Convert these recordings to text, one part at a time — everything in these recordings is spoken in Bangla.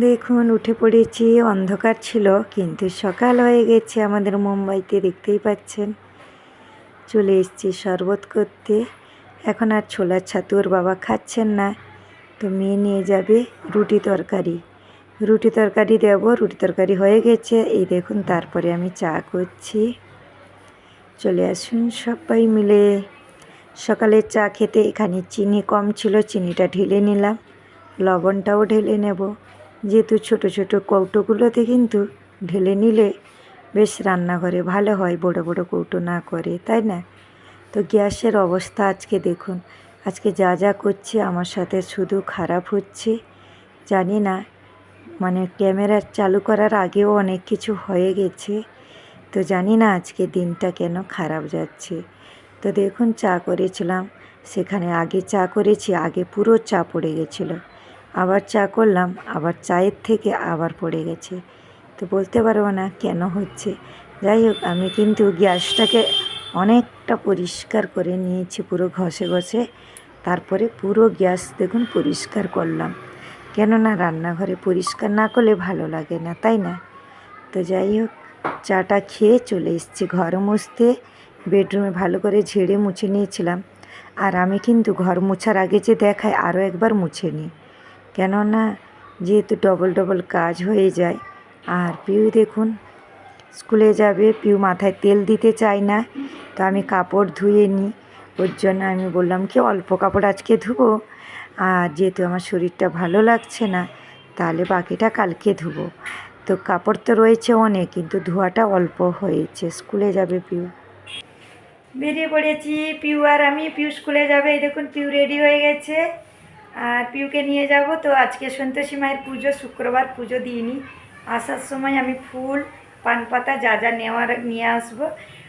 দেখুন, উঠে পড়েছি, অন্ধকার ছিল, কিন্তু সকাল হয়ে গেছে, আমাদের মুম্বাইতে দেখতেই পাচ্ছেন। চলে এসেছি শরবত করতে। এখন আর ছোলার ছাতু ওর বাবা খাচ্ছেন না। তো মেয়ে নিয়ে যাবে রুটি তরকারি। রুটি তরকারি দেবো, রুটি তরকারি হয়ে গেছে। এই দেখুন, তারপরে আমি চা করছি। চলে আসুন সবাই মিলে। সকালের চা খেতে এখানে চিনি কম ছিল, চিনিটা ঢেলে নিলাম। লবণটাও ঢেলে নেব। যেহেতু ছোট ছোট কৌটোগুলোতে কিন্তু ঢেলে নিলে বেশ রান্নাঘরে ভালো হয়, বড় বড় কৌটো না করে, তাই না? তো গ্যাসের অবস্থা আজকে দেখুন। আজকে যা যা করছে আমার সাথে শুধু খারাপ হচ্ছে। জানি না মানে ক্যামেরা চালু করার আগেও অনেক কিছু হয়ে গেছে। তো জানি না আজকে দিনটা কেন খারাপ যাচ্ছে। তো দেখুন চা করেছিলাম, সেখানে আগে চা করেছি, আগে পুরো চা পড়ে গেছিল। আবার চা করলাম, আবার চায়ের থেকে আবার পড়ে গেছে। তো বলতে পারব না কেন হচ্ছে। যাই হোক, আমি কিন্তু গ্যাসটাকে অনেকটা পরিষ্কার করে নিয়েছি পুরো ঘষে ঘষে। তারপরে পুরো গ্যাস দেখুন পরিষ্কার করলাম। কেননা রান্নাঘরে পরিষ্কার না করলে ভালো লাগে না, তাই না? তো যাই হোক, চাটা খেয়ে চলে এসছি ঘর মুছতে। বেডরুমে ভালো করে ঝেড়ে মুছে নিয়েছিলাম। আর আমি কিন্তু ঘর মোছার আগে যে দেখায় আরও একবার মুছে নিই। কেননা যেহেতু ডবল ডবল কাজ হয়ে যায়, আর পিউ দেখুন, স্কুলে যাবে, পিউ মাথায় তেল দিতে চায় না, তো আমি কাপড় ধুয়ে নিই। ওর জন্য আমি বললাম, কি অল্প কাপড় আজকে ধুবো? আর যেহেতু আমার শরীরটা ভালো লাগছে না, তাহলে বাকিটা কালকে ধুবো। তো কাপড় তো রয়েছে অনেক, কিন্তু ধোয়াটা অল্প হয়েছে। স্কুলে যাবে পিউ। বেরিয়ে পড়েছি। পিউ আর আমি, পিউ স্কুলে যাবে। এই দেখুন, পিউ রেডি হয়ে গেছে। আর পিউকে নিয়ে যাব। তো আজকে সন্তোষী মায়ের পুজো, শুক্রবার পুজো দিইনি। আসার সময় আমি ফুল, পান পাতা যা যা নেওয়ার, নিয়ে আসব।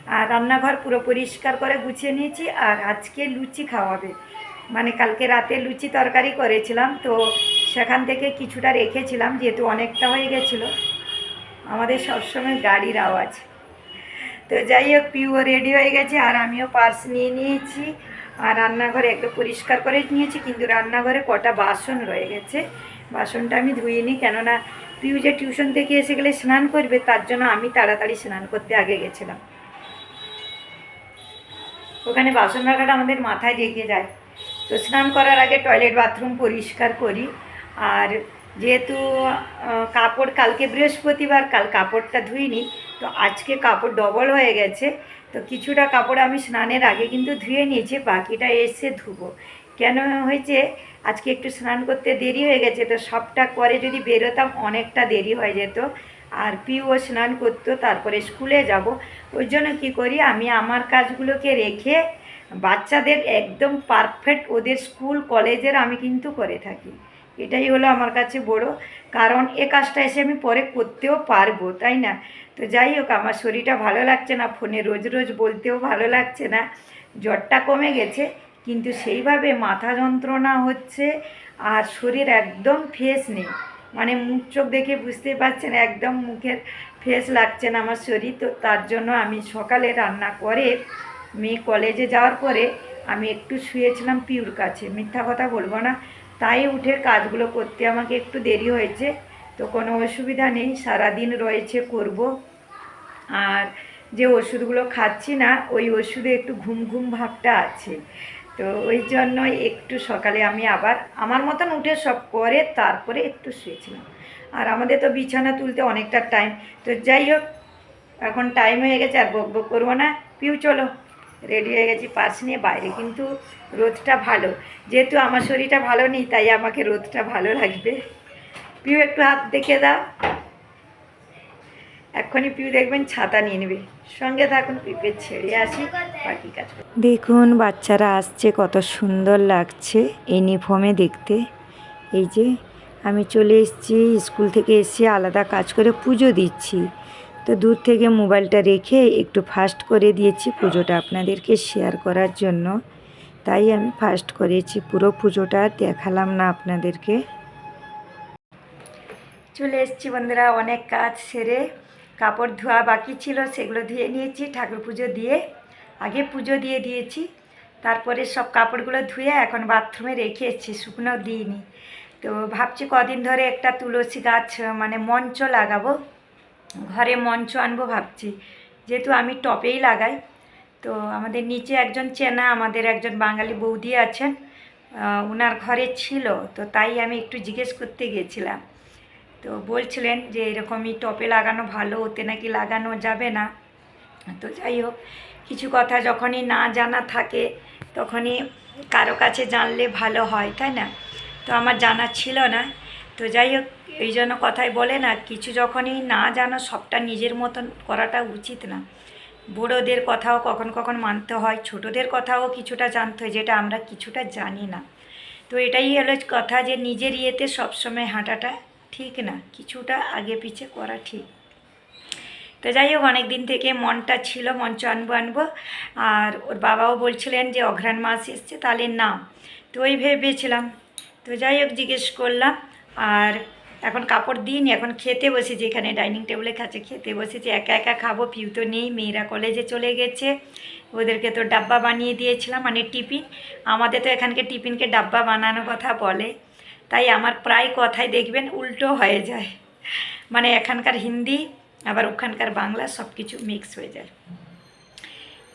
আর রান্নাঘর পুরো পরিষ্কার করে গুছিয়ে নিয়েছি আর আজকে লুচি খাওয়াবে। মানে কালকে রাতে লুচি তরকারি করেছিলাম, তো সেখান থেকে কিছুটা রেখেছিলাম, যেহেতু অনেকটা হয়ে গেছিল। আমাদের সবসময় গাড়ির আওয়াজ। তো যাই হোক, পিউও রেডি হয়ে গেছে আর আমিও পার্স নিয়ে নিয়েছি। আর রান্নাঘরে একটু পরিষ্কার করে নিয়েছি, কিন্তু রান্নাঘরে কটা বাসন রয়ে গেছে। বাসনটা আমি ধুয়ে নিই, কেননা পিউ যে টিউশন থেকে এসে গেলে স্নান করবে, তার জন্য আমি তাড়াতাড়ি স্নান করতে আগে গেছিলাম। ওখানে বাসন রাখাটা আমাদের মাথায় রেখে যায়। তো স্নান করার আগে টয়লেট বাথরুম পরিষ্কার করি। আর যেহেতু কাপড় কালকে বৃহস্পতিবার, কাল কাপড়টা ধুইনি তো আজকে কাপড় ডবল হয়ে গেছে। তো কিছুটা কাপড় আমি স্নানের আগে কিন্তু ধুয়ে নিয়েছি, বাকিটা এসে ধুবো। কেন হয়েছে? আজকে একটু স্নান করতে দেরি হয়ে গেছে, তো সবটা করে যদি বেরোতাম অনেকটা দেরি হয়ে যেত। আর পিও স্নান করতো, তারপরে স্কুলে যাব। ওই জন্য কী করি, আমি আমার কাজগুলোকে রেখে বাচ্চাদের একদম পারফেক্ট ওদের স্কুল, কলেজের আমি কিন্তু করে থাকি। এটাই হলো আমার কাছে বড় কারণ এ কাজটা এসে আমি পরে করতেও পারব, তাই না? তো যাই হোক, আমার শরীরটা ভালো লাগছে না, ফোনে রোজ রোজ বলতেও ভালো লাগছে না, জ্বরটা কমে গেছে, কিন্তু সেইভাবে মাথা যন্ত্রণা হচ্ছে আর শরীর একদম ফ্রেশ নেই। মানে মুখ চোখ দেখে বুঝতে পারছেন, একদম মুখের ফ্রেশ লাগছে না আমার শরীর, তো তার জন্য আমি সকালে রান্না করে মেয়ে কলেজে যাওয়ার পরে আমি একটু শুয়েছিলাম পিউর কাছে। মিথ্যা কথা বলব না তাই উঠে কাজগুলো করতে আমাকে একটু দেরি হয়েছে, তো কোনো অসুবিধা নেই, সারাদিন রয়েছে করব। আর যে ওষুধগুলো খাচ্ছি না, ওই ওষুধে একটু ঘুম ঘুম ভাবটা আছে। তো ওই জন্যই একটু সকালে আমি আবার, আমার মতন উঠে সব করে তারপরে একটু শুয়েছিলাম। আর আমাদের তো বিছানা তুলতে অনেকটা টাইম তো যাই হোক, এখন টাইম হয়ে গেছে আর বক বক করব না। পিউ, চলো। রেডি হয়ে গেছি পার্স নিয়ে বাইরে। কিন্তু রোদটা ভালো। যেহেতু আমার শরীরটা ভালো নেই, তাই আমাকে রোদটা ভালো লাগবে। পিউ, একটু হাত দেখে দাও। এক্ষুনি পিউ দেখবেন ছাতা নিয়ে নেবে। সঙ্গে থাকুন পিপে ছেড়ে আসি, বাকি কাজ দেখুন, বাচ্চারা আসছে, কত সুন্দর লাগছে ইউনিফর্মে দেখতে। এই যে, আমি চলে এসেছি, স্কুল থেকে এসে আলাদা কাজ করে পুজো দিচ্ছি। তো দূর থেকে মোবাইলটা রেখে একটু ফাস্ট করে দিয়েছি পুজোটা আপনাদেরকে শেয়ার করার জন্য। তাই আমি ফাস্ট করেছি, পুরো পুজোটা দেখালাম না আপনাদেরকে। চলে এসেছি বন্ধুরা, অনেক কাজ সেরে। কাপড় ধোয়া বাকি ছিল, সেগুলো ধুয়ে নিয়েছি, ঠাকুর পুজো দিয়ে। আগে পুজো দিয়ে দিয়েছি, তারপরে সব কাপড়গুলো ধুয়ে এখন বাথরুমে রেখে এসেছি, শুকনো দিইনি। তো ভাবছি কদিন ধরে একটা তুলসী গাছ মানে মঞ্চ লাগাবো। ঘরে মঞ্চ আনব ভাবছি। যেহেতু আমি টপেই লাগাই, তো আমাদের নিচে একজন চেনা, আমাদের একজন বাঙালি বৌদি আছেন ওনার ঘরে ছিল, তো তাই আমি একটু জিজ্ঞেস করতে গেছিলাম। তো বলছিলেন যে, এরকমই টপে লাগানো ভালো, ওতে নাকি লাগানো যাবে না। তো যাই হোক, কিছু কথা যখনই না জানা থাকে, তখনই কারও কাছে জানলে ভালো হয়, তাই না? তো আমার জানা ছিল না। তো যাই হোক এই জন্য কথাই বলে না, কিছু যখনই না জানো সবটা নিজের মতন করাটা উচিত না। বড়োদের কথাও কখন কখন মানতে হয়, ছোটদের কথাও কিছুটা জানতে হয়, যেটা আমরা কিছুটা জানি না। তো এটাই হলো কথা যে নিজের ইয়েতে সবসময় হাঁটাটা ঠিক না, কিছুটা আগে পিছে করা ঠিক। তো যাই হোক অনেক দিন থেকে মনটা ছিল মঞ্চ আনব আনব, আর ওর বাবাও বলছিলেন যে অঘ্রাণ মাস এসছে, তাহলে না তো ওই ভেবেছিলাম। তো যাই হোক, জিজ্ঞেস করলাম, আর এখন কাপড় দিইনি, এখন খেতে বসেছি। এখানে ডাইনিং টেবিলে কাছে খেতে বসেছি। একা একা খাব, পিউ তো নেই, মেয়েরা কলেজে চলে গেছে। ওদেরকে তো ডাব্বা বানিয়ে দিয়েছিলাম মানে টিফিন। আমাদের তো এখানকে টিফিনকে ডাব্বা বানানোর কথা বলে। তাই আমার প্রায় কথাই দেখবেন উল্টো হয়ে যায়। মানে এখানকার হিন্দি, আবার ওখানকার বাংলা সব কিছু মিক্স হয়ে যায়।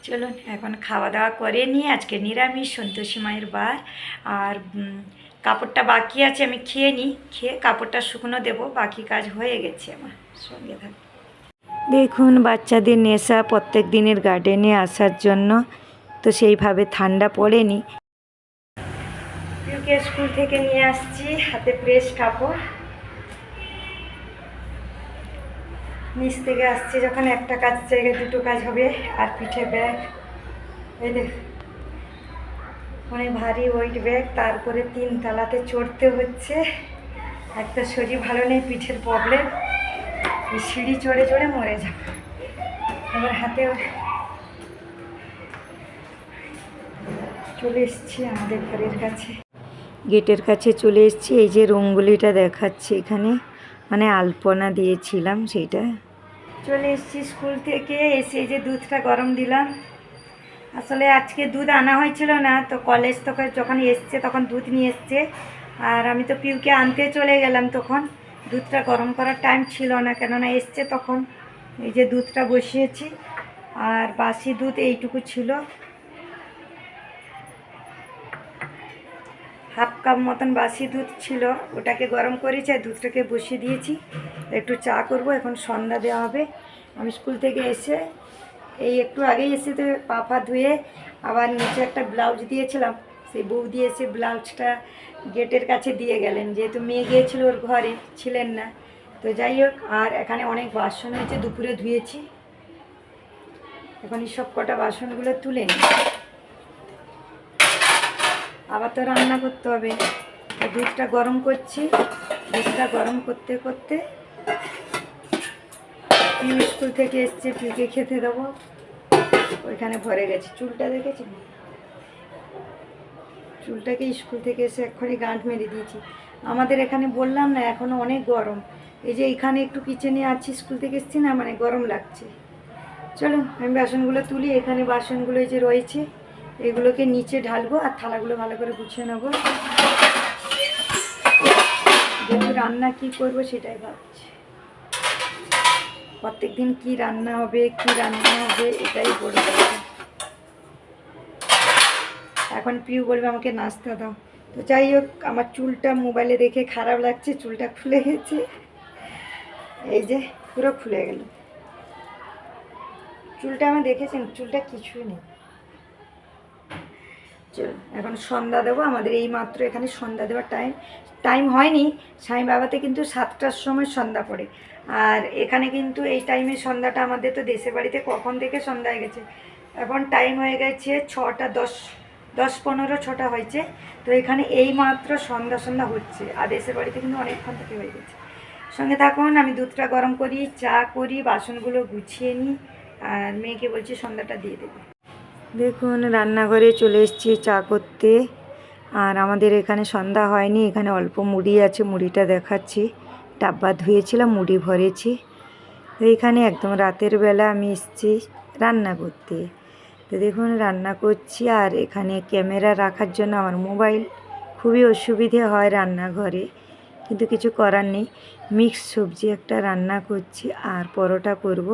চলুন, এখন খাওয়া দাওয়া করে নিয়ে আজকে নিরামিষ সন্তোষী মায়ের বার। আর কাপড়টা বাকি আছে, আমি খেয়ে নিই খেয়ে কাপড়টা শুকনো দেবো, বাকি কাজ হয়ে গেছে আমার, সঙ্গে থাক। দেখুন, বাচ্চাদের নেশা প্রত্যেক দিনের গার্ডেনে আসার জন্য, তো সেইভাবে ঠান্ডা পড়েনি। প্রিয়কে স্কুল থেকে নিয়ে আসছি, হাতে প্রেস কাপড়। নিচ থেকে আসছি, যখন একটা কাজ জায়গায় দুটো কাজ হবে, আর পিঠে ব্যাগ। এই দেখ। অনেক ভারী ওয়েট ব্যাগ তারপরে তিন তালাতে চড়তে হচ্ছে। একটা শরীর ভালো নেই, পিঠের প্রবলেম সিঁড়ি চড়ে চড়ে মরে যাবে। এবার হাতে চলে এসেছি আমাদের ঘরের কাছে। গেটের কাছে চলে এসেছি, এই যে রঙ্গুলিটা দেখাচ্ছে এখানে। মানে আলপনা দিয়েছিলাম, সেইটা। চলে এসেছি স্কুল থেকে, এসে এই যে দুধটা গরম দিলাম। আসলে আজকে দুধ আনা হয়েছিল না, তো কলেজ তখন যখন এসছে তখন দুধ নিয়ে এসছে। আর আমি তো পিউকে আনতে চলে গেলাম তখন। দুধটা গরম করার টাইম ছিল না, কেননা এসছে তখন। এই যে দুধটা বসিয়েছি, আর বাসি দুধ এইটুকু ছিল। হাফ কাপ মতন বাসি দুধ ছিল, ওটাকে গরম করেছি আর দুধটাকে বসিয়ে দিয়েছি। একটু চা করব, এখন সন্ধ্যা দেওয়া হবে। আমি স্কুল থেকে এসে এই একটু আগেই এসে তো পাপা ধুয়ে আবার নিচে একটা ব্লাউজ দিয়েছিলাম। সেই বৌদি এসে ব্লাউজটা গেটের কাছে দিয়ে গেলেন। যেহেতু মেয়ে গিয়েছিল ওর ঘরে, ছিলেন না। তো যাই হোক, আর এখানে অনেক বাসন হয়েছে, দুপুরে ধুয়েছি। এখন এই সব কটা বাসনগুলো তুলে নিই। আবার তো রান্না করতে হবে। দুধটা গরম করছি। দুধটা গরম করতে করতে স্কুল থেকে এসছে, পিউকে খেতে দেবো। ওইখানে ভরে গেছে। চুলটা দেখেছি চুলটাকে স্কুল থেকে এসে এক্ষুনি গাঁট মেরে দিয়েছি। আমাদের এখানে বললাম না এখনও অনেক গরম। এই যে এখানে একটু কিচেনে আছি, স্কুল থেকে এসছি না মানে গরম লাগছে। চলো আমি বাসনগুলো তুলি, এখানে বাসনগুলো এই যে রয়েছে, এগুলোকে নিচে ঢালবো আর থালাগুলো ভালো করে গুছিয়ে নেব। রান্না কি করব সেটাই ভাবছি। প্রত্যেক দিন কী রান্না হবে, কি রান্না হবে, এটাই বলে এখন পিউ বলবে আমাকে নাস্তা দাও। তো যাই হোক, আমার চুলটা মোবাইলে দেখে খারাপ লাগছে, চুলটা খুলে গেছে। এই যে, পুরো খুলে গেল। চুলটা আমি দেখেছেন? চুলটা কিছুই নেই। এখন সন্ধ্যা দেবো, আমাদের এই মাত্র এখানে সন্ধ্যা দেওয়ার টাইম টাইম হয়নি, স্বামী বাবাতে কিন্তু সাতটার সময় সন্ধ্যা পড়ে। আর এখানে কিন্তু এই টাইমে সন্ধ্যাটা আমাদের তো দেশের বাড়িতে কখন থেকে সন্ধ্যা হয়ে গেছে? এখন টাইম হয়ে গেছে ছটা দশ দশ পনেরো, ছটা হয়েছে। তো এখানে এই মাত্র সন্ধ্যা সন্ধ্যা হচ্ছে, আর দেশের বাড়িতে কিন্তু অনেকক্ষণ থেকে হয়ে গেছে। সঙ্গে থাকুন, আমি দুধটা গরম করি, চা করি, বাসনগুলো গুছিয়ে নিই, আর মেয়েকে বলছি সন্ধ্যাটা দিয়ে দেবো। দেখুন, রান্নাঘরে চলে এসেছি চা করতে। আর আমাদের এখানে সন্ধ্যা হয়নি, এখানে অল্প মুড়ি আছে, মুড়িটা দেখাচ্ছি। ডাব্বা ধুয়েছিলাম, মুড়ি ভরেছি। তো এখানে একদম রাতের বেলা আমি এসেছি রান্না করতে। তো দেখুন, রান্না করছি, আর এখানে ক্যামেরা রাখার জন্য আমার মোবাইল। খুবই অসুবিধে হয় রান্নাঘরে, কিন্তু কিছু করার নেই। মিক্স সবজি একটা রান্না করছি, আর পরোটা করব।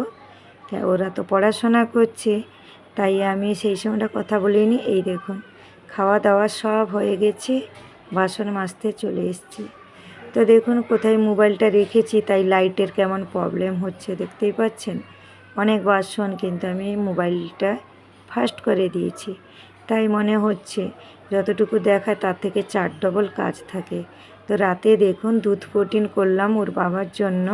ওরা তো পড়াশোনা করছে। তাই আমি সেই সময়টা কথা বলিনি এই দেখুন খাওয়া দাওয়া সব হয়ে গেছে, বাসন মাজতে চলে এসেছি। তো দেখুন, কোথায় মোবাইলটা রেখেছি, তাই লাইটের কেমন প্রবলেম হচ্ছে দেখতেই পাচ্ছেন? অনেক বাসন কিন্তু আমি মোবাইলটা ফাস্ট করে দিয়েছি। তাই মনে হচ্ছে, যতটুকু দেখায় তার থেকে চার ডবল কাজ থাকে। তো রাতে দেখুন, দুধ প্রোটিন করলাম ওর বাবার জন্য।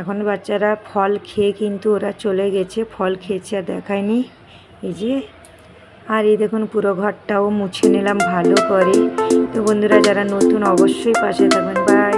এখন বাচ্চারা ফল খেয়ে কিন্তু ওরা চলে গেছে, ফল খেয়েছে আর দেখায়নি। এই যে, আর এই দেখুন পুরো ঘরটাও মুছে নিলাম ভালো করে। তো বন্ধুরা, যারা নতুন অবশ্যই পাশে থাকবেন। বাই